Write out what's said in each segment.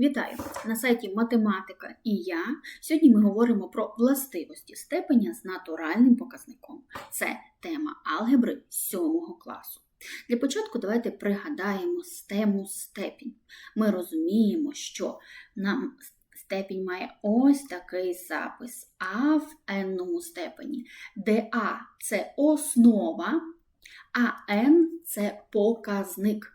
Вітаю! На сайті Математика і я. Сьогодні ми говоримо про властивості степеня з натуральним показником. Це тема алгебри 7 класу. Для початку давайте пригадаємо тему степінь. Ми розуміємо, що нам степінь має ось такий запис А в n степені, де А це основа, а n це показник.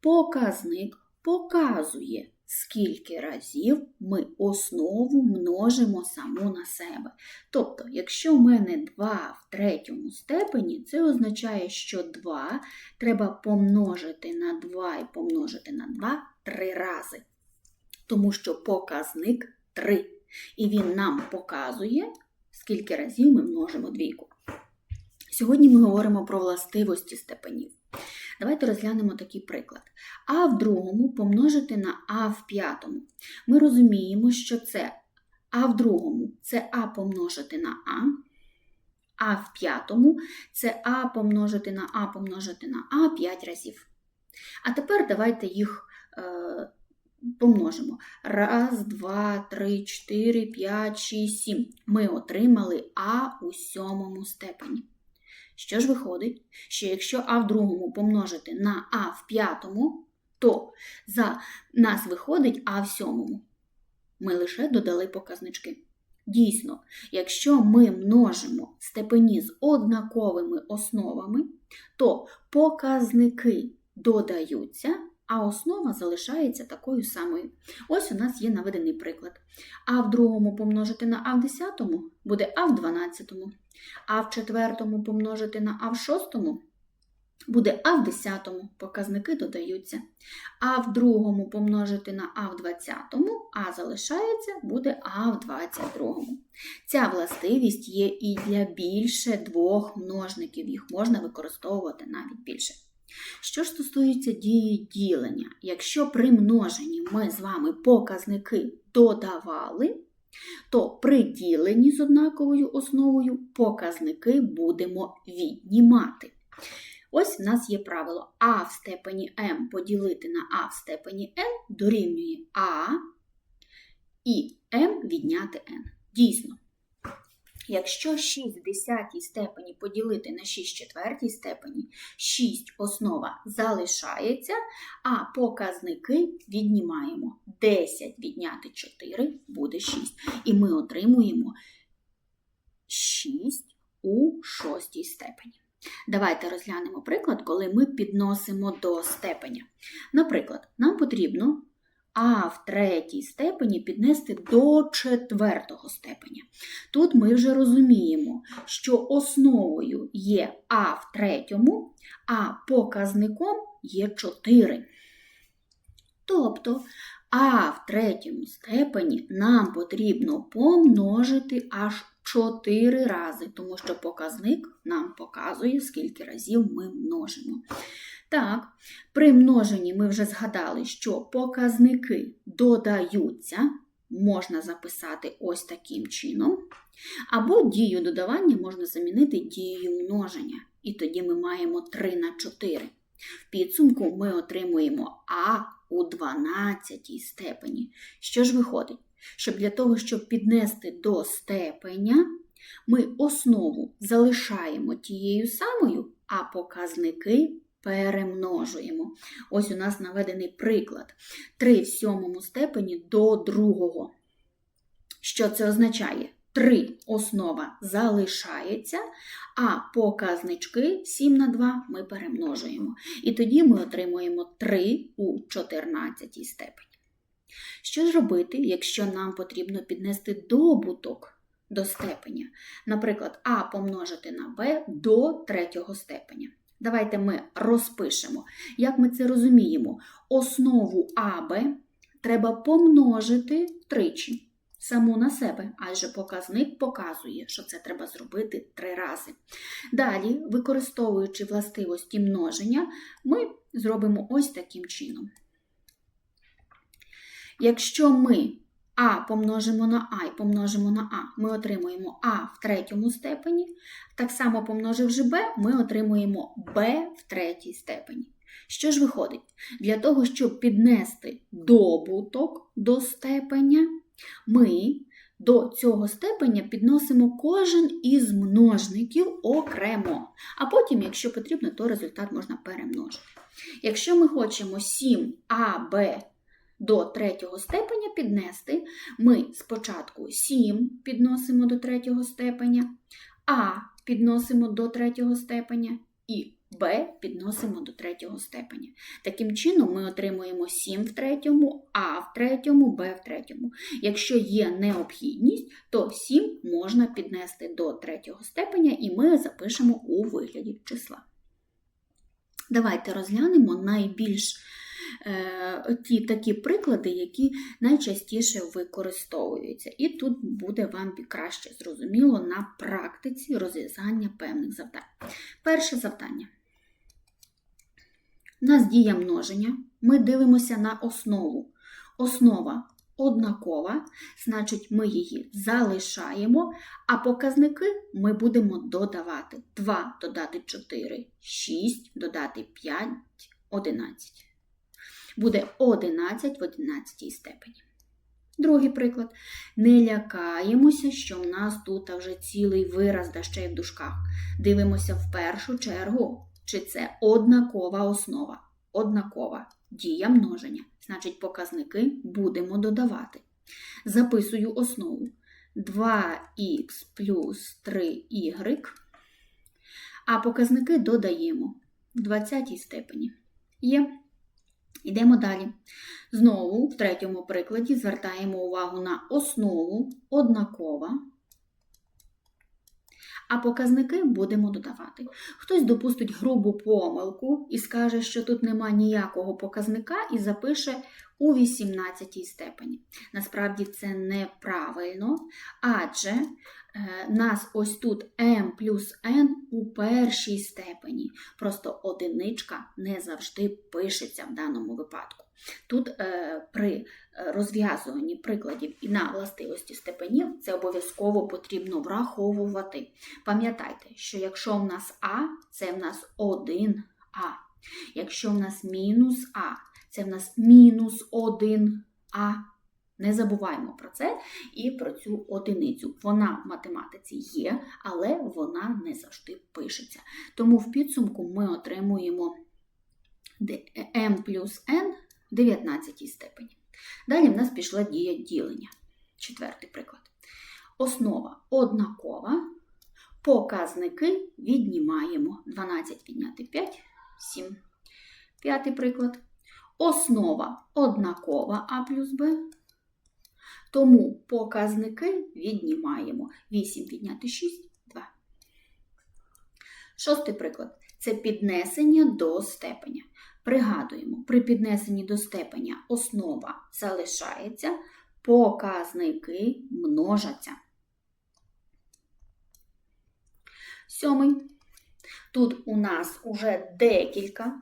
Показник показує, скільки разів ми основу множимо саму на себе. Тобто, якщо в мене 2 в третьому степені, це означає, що 2 треба помножити на 2 і помножити на 2 три рази. Тому що показник 3. І він нам показує, скільки разів ми множимо двійку. Сьогодні ми говоримо про властивості степенів. Давайте розглянемо такий приклад. А в другому помножити на А в п'ятому. Ми розуміємо, що це А в другому це А помножити на А, А в п'ятому це А помножити на А помножити на А 5 разів. А тепер давайте їх е, помножимо. Раз, два, три, чотири, п'ять, шість, сім. Ми отримали А у сьомому степені. Що ж виходить, що якщо А в другому помножити на А в п'ятому, то за нас виходить А в сьомому. Ми лише додали показнички. Дійсно, якщо ми множимо степені з однаковими основами, то показники додаються, а основа залишається такою самою. Ось у нас є наведений приклад. А в другому помножити на А в десятому буде А в дванадцятому. А в четвертому помножити на А в шостому буде А в десятому, показники додаються. А в другому помножити на А в двадцятому, А залишається, буде А в двадцять другому. Ця властивість є і для більше двох множників, їх можна використовувати навіть більше. Що ж стосується дії ділення, якщо при множенні ми з вами показники додавали, то при діленні з однаковою основою показники будемо віднімати. Ось в нас є правило А в степені m поділити на А в степені n дорівнює А і m відняти n. Дійсно, якщо 6 в 10 степені поділити на 6 в четвертій степені, 6 основа залишається, а показники віднімаємо. 10 відняти 4 буде 6. І ми отримуємо 6 у шостій степені. Давайте розглянемо приклад, коли ми підносимо до степеня. Наприклад, нам потрібно А в третій степені піднести до четвертого степеня. Тут ми вже розуміємо, що основою є А в третьому, а показником є 4. Тобто А в третьому степені нам потрібно помножити аж 4 рази, тому що показник нам показує, скільки разів ми множимо. Так, при множенні ми вже згадали, що показники додаються, можна записати ось таким чином. Або дію додавання можна замінити дією множення. І тоді ми маємо 3 на 4. В підсумку ми отримуємо А у 12 степені. Що ж виходить? Щоб для того, щоб піднести до степеня, ми основу залишаємо тією самою, а показники перемножуємо. Ось у нас наведений приклад. 3 в сьомому степені до другого. Що це означає? 3 основа залишається, а показнички 7 на 2 ми перемножуємо. І тоді ми отримуємо 3 у 14 степені. Що ж робити, якщо нам потрібно піднести добуток до степеня? Наприклад, А помножити на Б до третього степеня. Давайте ми розпишемо, як ми це розуміємо. Основу АБ треба помножити тричі саму на себе, адже показник показує, що це треба зробити три рази. Далі, використовуючи властивості множення, ми зробимо ось таким чином. Якщо ми А помножимо на А і помножимо на А, ми отримуємо А в третьому степені. Так само помноживши Б, ми отримуємо Б в третій степені. Що ж виходить? Для того, щоб піднести добуток до степеня, ми до цього степеня підносимо кожен із множників окремо. А потім, якщо потрібно, то результат можна перемножити. Якщо ми хочемо 7аб до третього степеня піднести, ми спочатку 7 підносимо до третього степеня, а підносимо до третього степеня і b підносимо до третього степеня. Таким чином, ми отримуємо 7 в третьому, а в третьому, b в третьому. Якщо є необхідність, то 7 можна піднести до третього степеня, і ми запишемо у вигляді числа. Давайте розглянемо найбільш е, ті такі приклади, які найчастіше використовуються. І тут буде вам краще зрозуміло на практиці розв'язання певних завдань. Перше завдання. Нас дія множення. Ми дивимося на основу. Основа однакова, значить, ми її залишаємо, а показники ми будемо додавати. 2 додати 4, 6, додати 5, 11. Буде 11 в 11 степені. Другий приклад. Не лякаємося, що в нас тут вже цілий вираз, да ще й в дужках. Дивимося в першу чергу, чи це однакова основа. Однакова дія множення. Значить, показники будемо додавати. Записую основу 2х плюс 3y, а показники додаємо в 20 степені. Є. Йдемо далі. Знову, в третьому прикладі, звертаємо увагу на основу однакова, а показники будемо додавати. Хтось допустить грубу помилку і скаже, що тут нема ніякого показника, і запише у 18 степені. Насправді це неправильно, адже е, нас ось тут m плюс n у першій степені. Просто одиничка не завжди пишеться в даному випадку. Тут е, при розв'язуванні прикладів і на властивості степенів це обов'язково потрібно враховувати. Пам'ятайте, що якщо в нас А, це в нас 1А. Якщо в нас мінус А, це в нас мінус 1А. Не забуваємо про це і про цю одиницю. Вона в математиці є, але вона не завжди пишеться. Тому в підсумку ми отримуємо m плюс n в 19 степені. Далі в нас пішла дія ділення. Четвертий приклад. Основа однакова. Показники віднімаємо 12 відняти 5, 7. П'ятий приклад. Основа однакова А плюс Б. Тому показники віднімаємо 8 відняти 6, 2. Шостий приклад це піднесення до степеня. Пригадуємо, при піднесенні до степеня основа залишається, показники множаться. Сьомий. Тут у нас уже декілька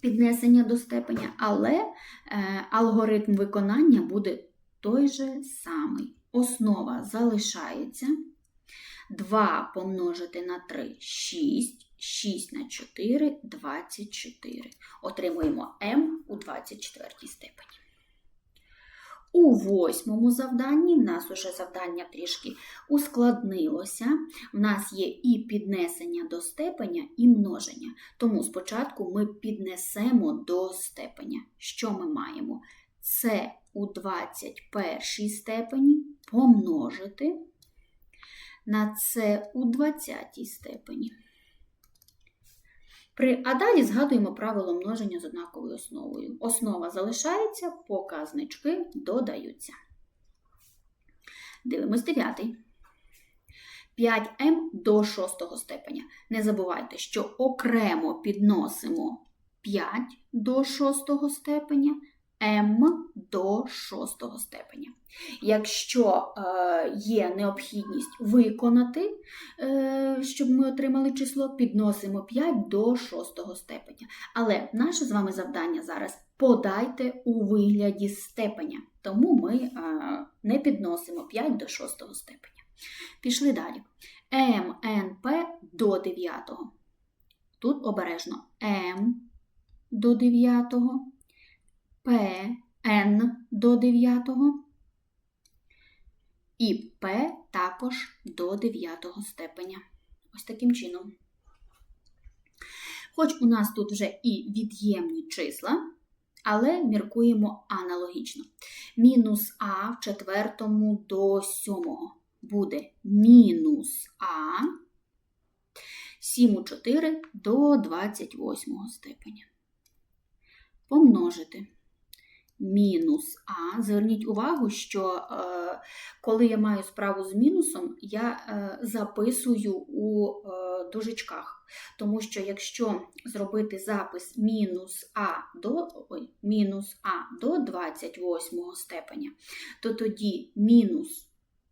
піднесення до степеня, але е, алгоритм виконання буде той же самий. Основа залишається. 2 помножити на 3 6, 6 на 4 24. Отримуємо m у 24 степені. У восьмому завданні в нас уже завдання трішки ускладнилося. В нас є і піднесення до степеня, і множення. Тому спочатку ми піднесемо до степеня. Що ми маємо? Це у 21 степені помножити на це у 20 степені. При, А далі згадуємо правило множення з однаковою основою. Основа залишається, показнички додаються. Дивимось дев'ятий. 5m до шостого степеня. Не забувайте, що окремо підносимо 5 до шостого степеня, m до шостого степеня. Якщо е, є необхідність виконати, е, щоб ми отримали число, підносимо 5 до шостого степеня. Але наше з вами завдання зараз подайте у вигляді степеня, тому ми е, не підносимо 5 до шостого степеня. Пішли далі. МНП до 9. Тут обережно М до 9, pn до 9 і p також до 9 степеня. Ось таким чином. Хоч у нас тут вже і від'ємні числа, але міркуємо аналогічно. Мінус а в четвертому до сьомого буде мінус а 7 у 4 до 28 степеня. Помножити мінус а. Зверніть увагу, що е, коли я маю справу з мінусом, я е, записую у е, дужечках. Тому що якщо зробити запис мінус а до ой, мінус а до 28 степеня, то тоді мінус,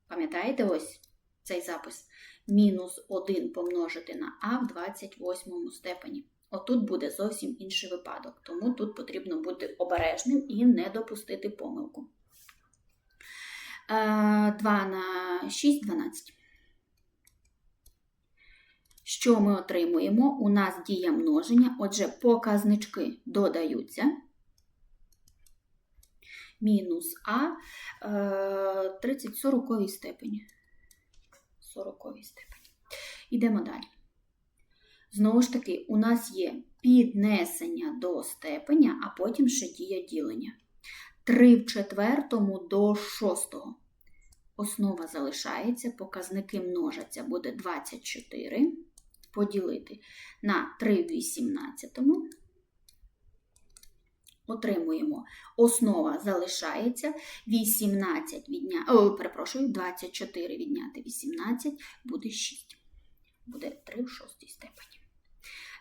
пам'ятаєте ось цей запис? Мінус 1 помножити на а в 28 степені. Отут буде зовсім інший випадок, тому тут потрібно бути обережним і не допустити помилку. 2 на 6 12. Що ми отримуємо? У нас дія множення, отже, показнички додаються. Мінус А 30 40 степені. 40 степені. Ідемо далі. Знову ж таки, у нас є піднесення до степеня, а потім ще дія ділення. 3 в четвертому до шостого. Основа залишається, показники множаться, буде 24. Поділити на 3 в 18. Отримуємо, основа залишається, 18 відня... О, перепрошую, 24 відняти 18 буде 6. Буде 3 в 6 степені.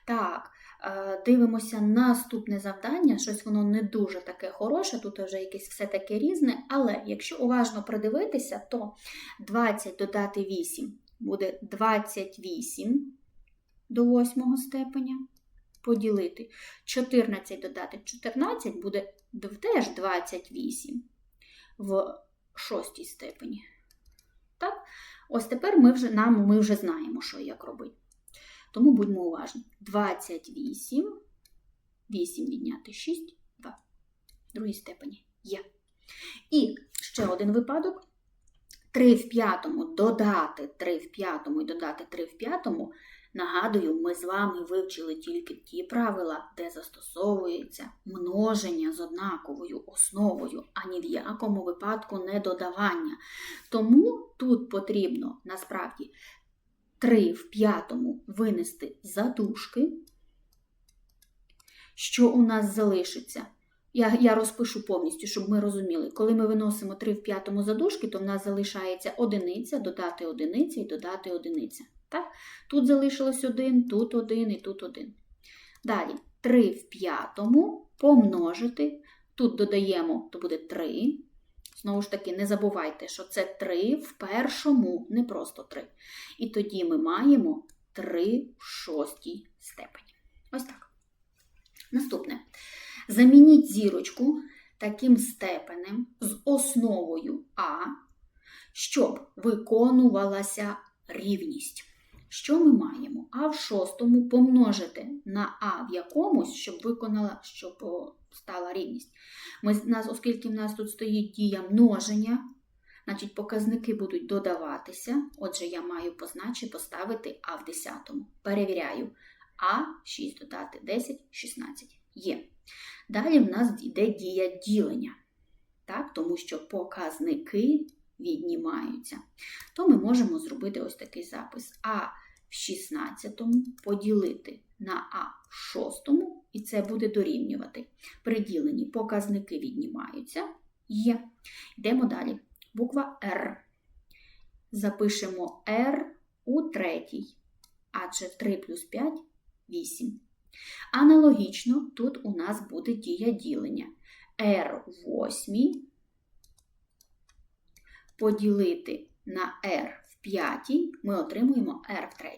Так, дивимося наступне завдання. Щось воно не дуже таке хороше, тут вже якесь все таке різне, але якщо уважно придивитися, то 20 додати 8 буде 28 до 8 степеня. Поділити 14 додати 14 буде теж 28 в 6 степені. Так? Ось тепер ми вже, нам, ми вже знаємо, що як робити. Тому будьмо уважні. 28, 8 відняти 6, 2. В другій степені є. І ще один випадок. 3 в п'ятому додати 3 в п'ятому і додати 3 в п'ятому. Нагадую, ми з вами вивчили тільки ті правила, де застосовується множення з однаковою основою, а ні в якому випадку не додавання. Тому тут потрібно насправді 3 в п'ятому винести за дужки. Що у нас залишиться? Я я розпишу повністю, щоб ми розуміли. Коли ми виносимо 3 в п'ятому задушки, то в нас залишається одиниця, додати одиниця і додати одиниця. Так? Тут залишилось 1, тут 1 і тут 1. Далі 3 в п'ятому помножити. Тут додаємо, то буде 3. Знову ж таки, не забувайте, що це 3 в першому, не просто 3. І тоді ми маємо 3 в шостій степені. Ось так. Наступне. Замініть зірочку таким степенем з основою А, щоб виконувалася рівність. Що ми маємо? А в шостому помножити на А в якомусь, щоб виконала, щоб стала рівність. Ми, нас, Оскільки в нас тут стоїть дія множення, значить показники будуть додаватися. Отже, я маю позначити, поставити А в десятому. Перевіряю. А 6 додати 10, 16 є. Далі в нас йде дія ділення, так? тому що показники віднімаються. То ми можемо зробити ось такий запис. А в 16 поділити на А в 6, і це буде дорівнювати. При діленні показники віднімаються. Є. Йдемо далі. Буква Р. Запишемо R у третій, адже 3 плюс 5 8. Аналогічно, тут у нас буде дія ділення. R в 8 поділити на R в 5, ми отримуємо R в 3.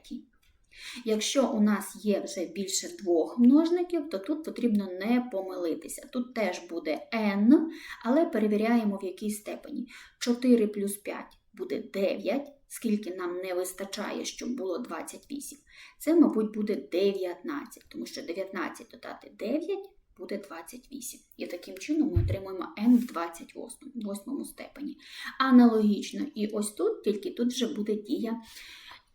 Якщо у нас є вже більше двох множників, то тут потрібно не помилитися. Тут теж буде n, але перевіряємо в якій степені. 4 плюс 5 буде 9, скільки нам не вистачає, щоб було 28, це, мабуть, буде 19, тому що 19 додати 9 буде 28. І таким чином ми отримуємо n в 28 степені. Аналогічно, і ось тут, тільки тут вже буде дія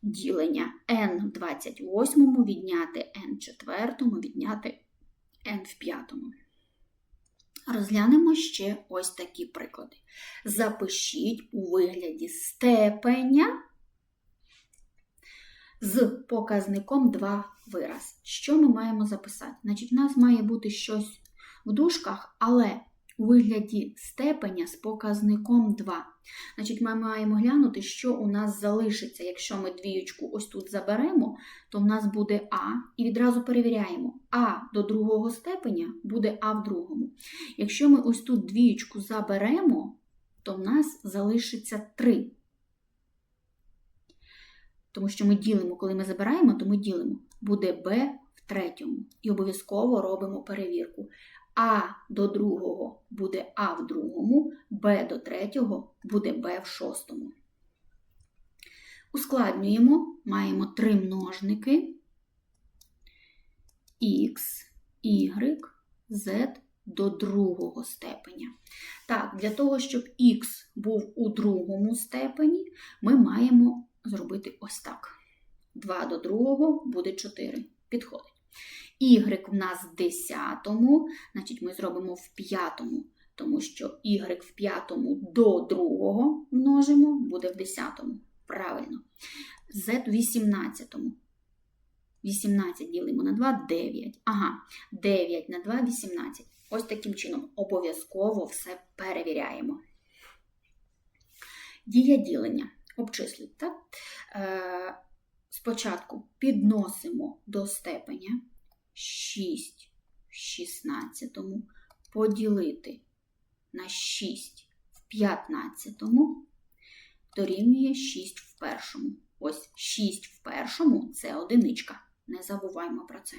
ділення n в 28 відняти n в 4 відняти n в 5. Розглянемо ще ось такі приклади. Запишіть у вигляді степеня з показником 2 вираз. Що ми маємо записати? Значить, у нас має бути щось в дужках, але у вигляді степеня з показником 2. Значить, ми маємо глянути, що у нас залишиться. Якщо ми двіючку ось тут заберемо, то в нас буде А, і відразу перевіряємо. А до другого степеня буде А в другому. Якщо ми ось тут двіючку заберемо, то в нас залишиться 3. Тому що ми ділимо, коли ми забираємо, то ми ділимо. Буде Б в третьому. І обов'язково робимо перевірку. А до другого буде А в другому, Б до третього буде Б в шостому. Ускладнюємо, маємо три множники Х, Y, Z до другого степеня. Так, для того, щоб Х був у другому степені, ми маємо зробити ось так. 2 до другого буде 4. Підходить. Y в нас в десятому, значить ми зробимо в п'ятому, тому що y в п'ятому до другого множимо, буде в десятому. Правильно. Z в 18. 18 ділимо на 2, 9. Ага, 9 на 2, 18. Ось таким чином обов'язково все перевіряємо. Дія ділення. Обчисліть, так? Спочатку підносимо до степеня 6 в 16 поділити на 6 в 15 дорівнює 6 в першому. Ось 6 в першому це одиничка. Не забуваємо про це.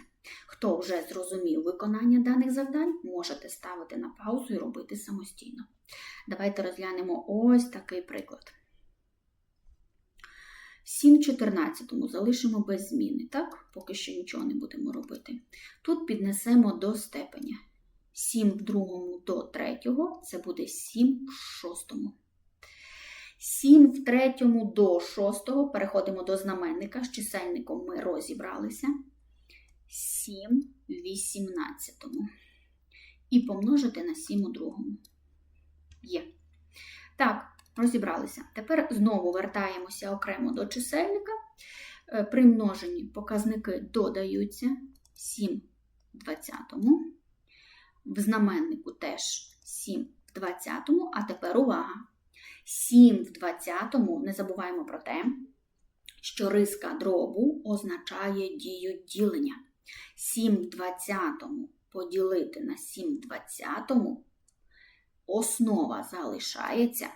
Хто вже зрозумів виконання даних завдань, можете ставити на паузу і робити самостійно. Давайте розглянемо ось такий приклад. 7 в 14 залишимо без зміни, так? Поки що нічого не будемо робити. Тут піднесемо до степеня. 7 в другому до третього це буде 7 в шостому. 7 в третьому до шостого переходимо до знаменника. З чисельником ми розібралися. 7 в 18. І помножити на 7 у другому. Є. Так, розібралися. Тепер знову вертаємося окремо до чисельника. Е, При множенні показники додаються 7 в 20. В знаменнику теж 7 в 20, а тепер увага! 7 в 20, не забуваємо про те, що риска дробу означає дію ділення. 7 в 20 поділити на 7 в 20, основа залишається,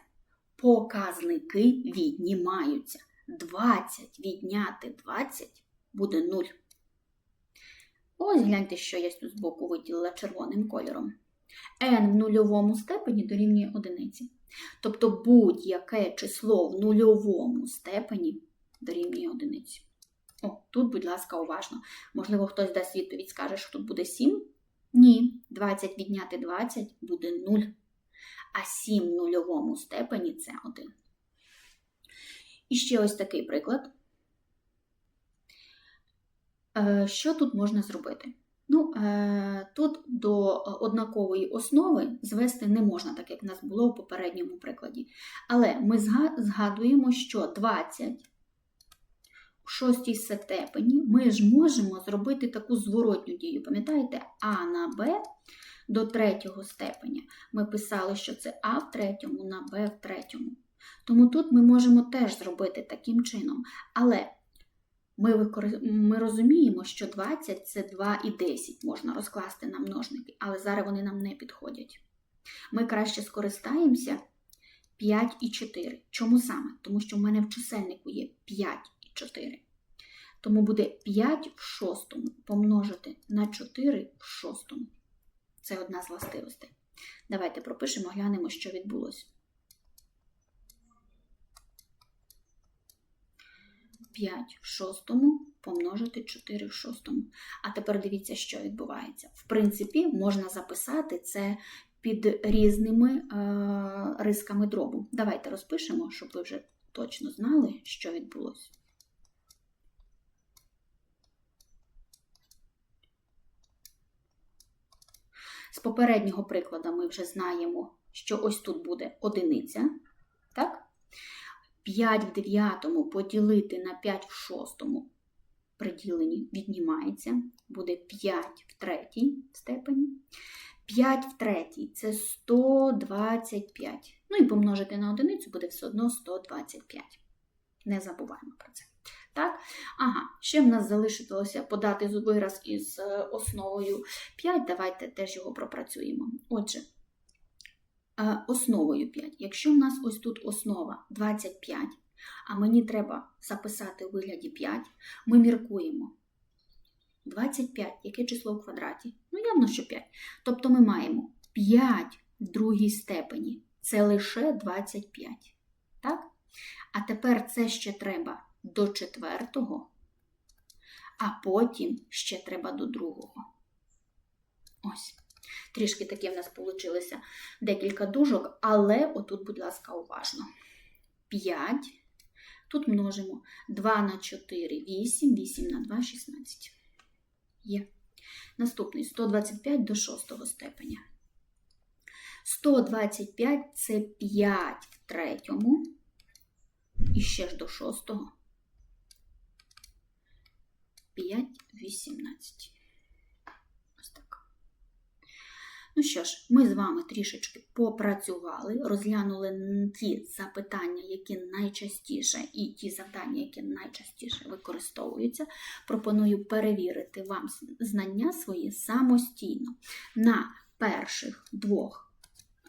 показники віднімаються. 20 відняти 20 буде 0. Ось гляньте, що я тут збоку виділила червоним кольором. n в нульовому степені дорівнює одиниці. Тобто будь-яке число в нульовому степені дорівнює одиниці. О, тут, будь ласка, уважно. Можливо, хтось дасть відповідь, скаже, що тут буде 7. Ні, 20 відняти 20 буде 0. А 7 в нульовому степені це 1. І ще ось такий приклад. Е, Що тут можна зробити? Ну, е, тут до однакової основи звести не можна, так як в нас було у попередньому прикладі. Але ми згадуємо, що 20 у шостій степені ми ж можемо зробити таку зворотню дію. Пам'ятаєте, А на Б до третього степеня. Ми писали, що це А в третьому на Б в третьому. Тому тут ми можемо теж зробити таким чином. Але ми, викор... ми розуміємо, що 20 це 2 і 10 можна розкласти на множники, але зараз вони нам не підходять. Ми краще скористаємося 5 і 4. Чому саме? Тому що в мене в чисельнику є 5 і 4. Тому буде 5 в шостому помножити на 4 в шостому. Це одна з властивостей. Давайте пропишемо, глянемо, що відбулося. 5 в шостому помножити 4 в шостому. А тепер дивіться, що відбувається. В принципі, можна записати це під різними е, рисками дробу. Давайте розпишемо, щоб ви вже точно знали, що відбулося. З попереднього прикладу ми вже знаємо, що ось тут буде одиниця. Так? 5 в дев'ятому поділити на 5 в шостому при діленні віднімається, буде 5 в третій степені. 5 в третій це 125. Ну і помножити на одиницю буде все одно 125. Не забуваємо про це. Так? Ага, ще в нас залишилося подати вираз із е, основою 5. Давайте теж його пропрацюємо. Отже, е, основою 5. Якщо в нас ось тут основа 25, а мені треба записати у вигляді 5, ми міркуємо. 25, яке число в квадраті? Ну, явно, що 5. Тобто ми маємо 5 в другій степені. Це лише 25. Так? А тепер це ще треба до четвертого, а потім ще треба до другого. Ось. Трішки такі в нас вийшло декілька дужок, але отут, будь ласка, уважно. 5. Тут множимо 2 на 4, 8, 8 на 2, 16. Є. Наступний 125 до 6 степеня. 125 це 5 в третьому. І ще ж до 6. 5 18. Ось так. Ну що ж, ми з вами трішечки попрацювали, розглянули ті запитання, які найчастіше, і ті завдання, які найчастіше використовуються. Пропоную перевірити вам знання свої самостійно. На перших двох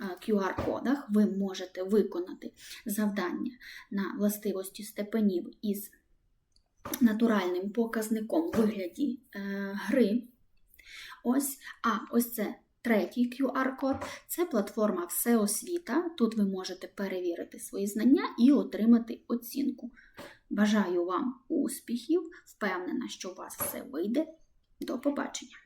QR-кодах ви можете виконати завдання на властивості степенів із натуральним показником вигляді е, гри. Ось, а ось це третій QR-код це платформа Всеосвіта. Тут ви можете перевірити свої знання і отримати оцінку. Бажаю вам успіхів, впевнена, що у вас все вийде. До побачення!